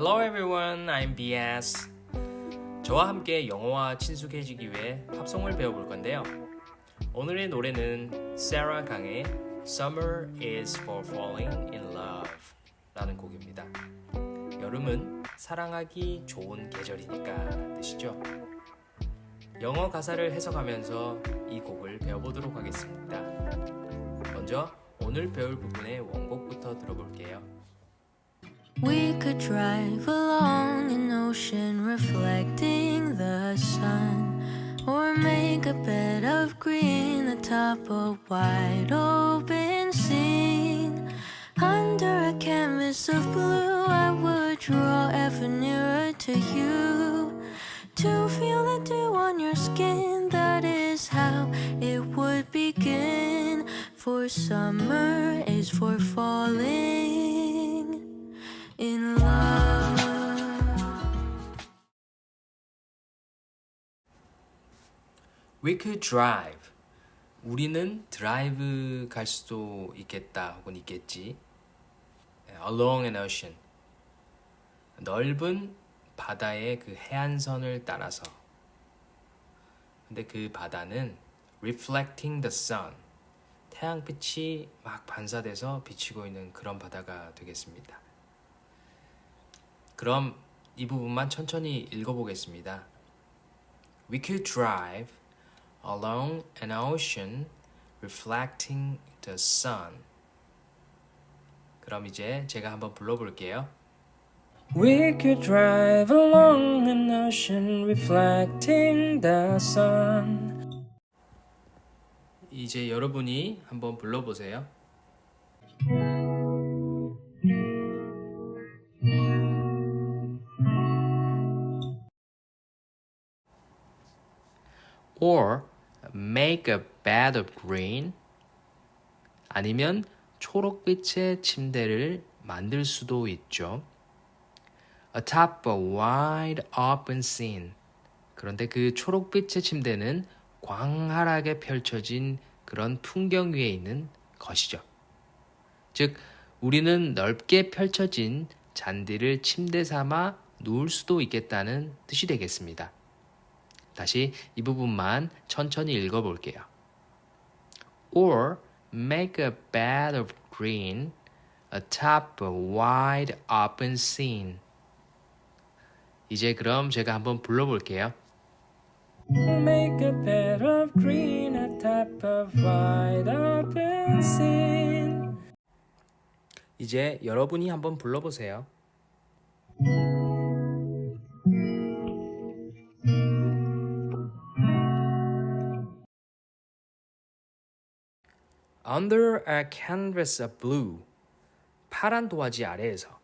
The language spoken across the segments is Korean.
Hello everyone, I'm BS. 저와 함께 영어와 친숙해지기 위해 팝송을 배워볼 건데요. 오늘의 노래는 Sarah 강의 Summer is for falling in love 라는 곡입니다. 여름은 사랑하기 좋은 계절이니까 라는 뜻이죠. 영어 가사를 해석하면서 이 곡을 배워보도록 하겠습니다. 먼저 오늘 배울 부분의 원곡부터 들어볼게요. We could drive along an ocean reflecting the sun, or make a bed of green atop a wide open scene. Under a canvas of blue, I would draw ever nearer to you. To feel the dew on your skin, that is how it would begin. For summer is for falling in love. We could drive. 우리는 드라이브 갈 수도 있겠다 혹은 있겠지. Along an ocean. 넓은 바다의 그 해안선을 따라서. 근데 그 바다는 reflecting the sun. 태양빛이 막 반사돼서 비치고 있는 그런 바다가 되겠습니다. 그럼 이 부분만 천천히 읽어보겠습니다. We could drive along an ocean reflecting the sun. 그럼 이제 제가 한번 불러볼게요. We could drive along an ocean reflecting the sun. 이제 여러분이 한번 불러보세요. Or make a bed of green. 아니면 초록빛의 침대를 만들 수도 있죠. atop a wide open scene. 그런데 그 초록빛의 침대는 광활하게 펼쳐진 그런 풍경 위에 있는 것이죠. 즉, 우리는 넓게 펼쳐진 잔디를 침대 삼아 누울 수도 있겠다는 뜻이 되겠습니다. 다시 이 부분만 천천히 읽어볼게요. Or make a bed of green atop a wide open scene. 이제 그럼 제가 한번 불러볼게요. Make a bed of green atop a wide open scene. 이제 여러분이 한번 불러보세요. Under a canvas of blue. 파란 도화지 아래에서.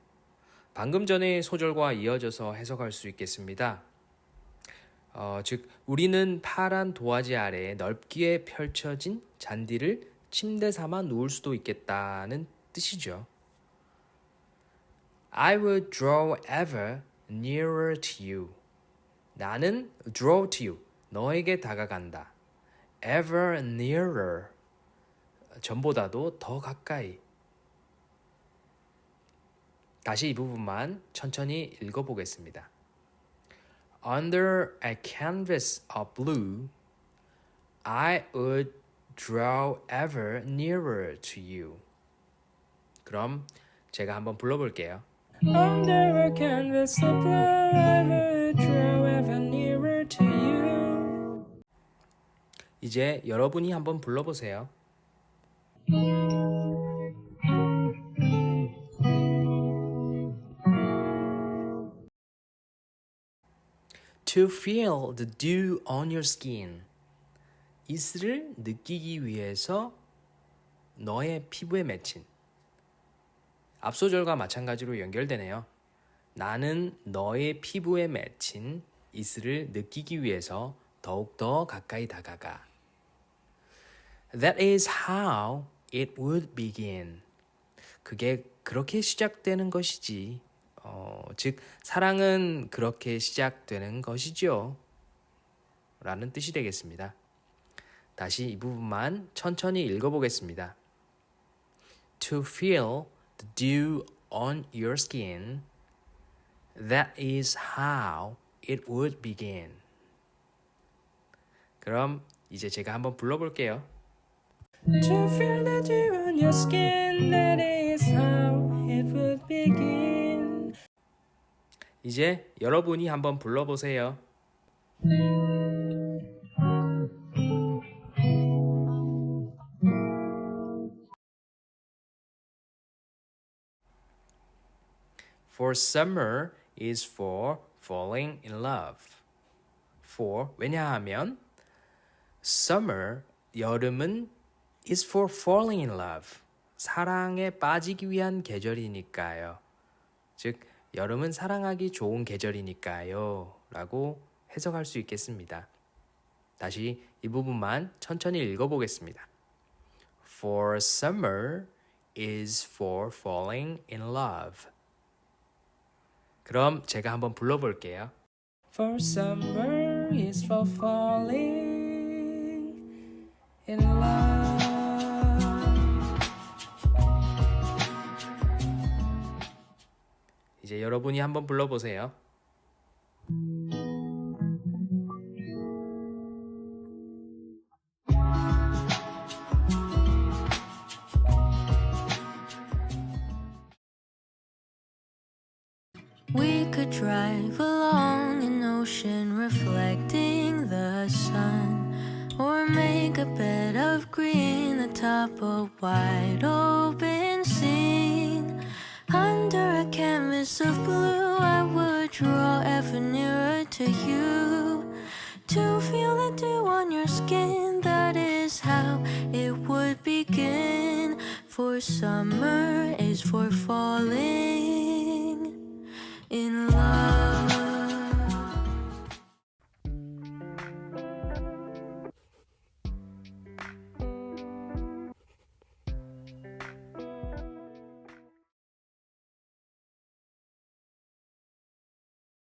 방금 전의 소절과 이어져서 해석할 수 있겠습니다. 어, 즉, 우리는 파란 도화지 아래에 넓게 펼쳐진 잔디를 침대 삼아 누울 수도 있겠다는 뜻이죠. I will draw ever nearer to you. 나는 draw to you. 너에게 다가간다. ever nearer. 전보다도 더 가까이. 다시 이 부분만 천천히 읽어보겠습니다. Under a canvas of blue, I would draw ever nearer to you. 그럼 제가 한번 불러볼게요. Under a canvas of blue, I will draw ever nearer to you. 이제 여러분이 한번 불러보세요. To feel the dew on your skin. 이슬을 느끼기 위해서 너의 피부에 맺힌. 앞소절과 마찬가지로 연결되네요. 나는 너의 피부에 맺힌 이슬을 느끼기 위해서 더욱더 가까이 다가가. That is how it would begin. 그게 그렇게 시작되는 것이지. 어, 즉 사랑은 그렇게 시작되는 것이죠. 라는 뜻이 되겠습니다. 다시 이 부분만 천천히 읽어보겠습니다. To feel the dew on your skin That is how it would begin. 그럼 이제 제가 한번 불러볼게요. To feel the dew on your skin, that is how it would begin. 이제 여러분이 한번 불러보세요. For summer is for falling in love. For 왜냐하면 summer 여름은 is for falling in love. 사랑에 빠지기 위한 계절이니까요. 즉 여름은 사랑하기 좋은 계절이니까요. 라고 해석할 수 있겠습니다. 다시 이 부분만 천천히 읽어보겠습니다. For summer is for falling in love. 그럼 제가 한번 불러볼게요. For summer is for falling in love. 이제 여러분이 한번 불러보세요. We could drive along an ocean reflecting the sun, or make a bed of green atop a wide open scene. Canvas of blue, I would draw ever nearer to you. To feel the dew on your skin, that is how it would begin. For summer is for falling in